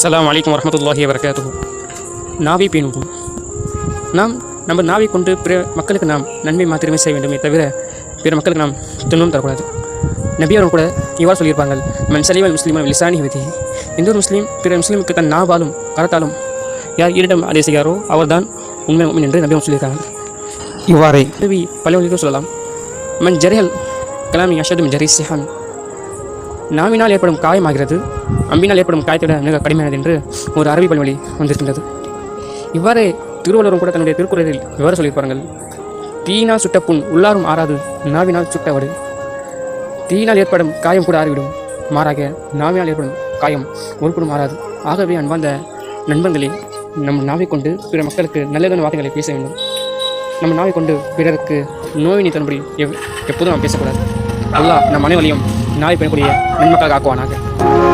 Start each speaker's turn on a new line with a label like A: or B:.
A: அஸ்லாம் வலைக்கம் வரமத்துல்லாஹி வரகாத்துஹு நாவை பேணுவோம். நாம் நம்ம நாவை கொண்டு பிற மக்களுக்கு நாம் நன்மை மாத்திரமே செய்ய வேண்டுமே தவிர பிற மக்களுக்கு நாம் துன்பம் தரக்கூடாது. நபியாரும் கூட இவ்வாறு சொல்லியிருப்பாங்க மன் சலிவல் முஸ்லீம் லிசானி விதி எந்த ஒரு முஸ்லீம் பிற முஸ்லீமுக்கு தன் நாவாலும் கரத்தாலும் யார் ஈரிடம் அதை செய்யாரோ அவர்தான் உண்மை உண்மை என்று நபி சொல்லியிருக்காங்க. இவ்வாறே நபி பல சொல்லலாம். மன் ஜரிஹல் கலாமி அஷது ஜரி சிஹான். நாவினால் ஏற்படும் காயமாகிறது. அம்பினால் ஏற்படும் காயத்தை விட மிக கடுமையானது என்று ஒரு அரபி பல்வழி வந்திருக்கின்றது. இவ்வாறே திருவள்ளுவரும் கூட தன்னுடைய திருக்குறளில் இவ்வாறு சொல்லியிருப்பார்கள். தீயினால் சுட்ட புண் உள்ளாரும் ஆறாது நாவினால் சுட்ட வடு. தீயினால் ஏற்படும் காயம் கூட ஆறிவிடும். மாறாக நாவினால் ஏற்படும் காயம் ஒருபடும் ஆறாது. ஆகவே அன்பார்ந்த நண்பர்களே நம் நாவை கொண்டு பிற மக்களுக்கு நல்லதான வார்த்தைகளை பேச வேண்டும். நம்ம நாவை கொண்டு பிறருக்கு நோயினை தன்படி எவ் எப்போதும் நாம் பேசக்கூடாது. அல்லாஹ் நம் அனைவரையும் નાળી પણ પડીએ મનમાં કાંક આંકવા નાખે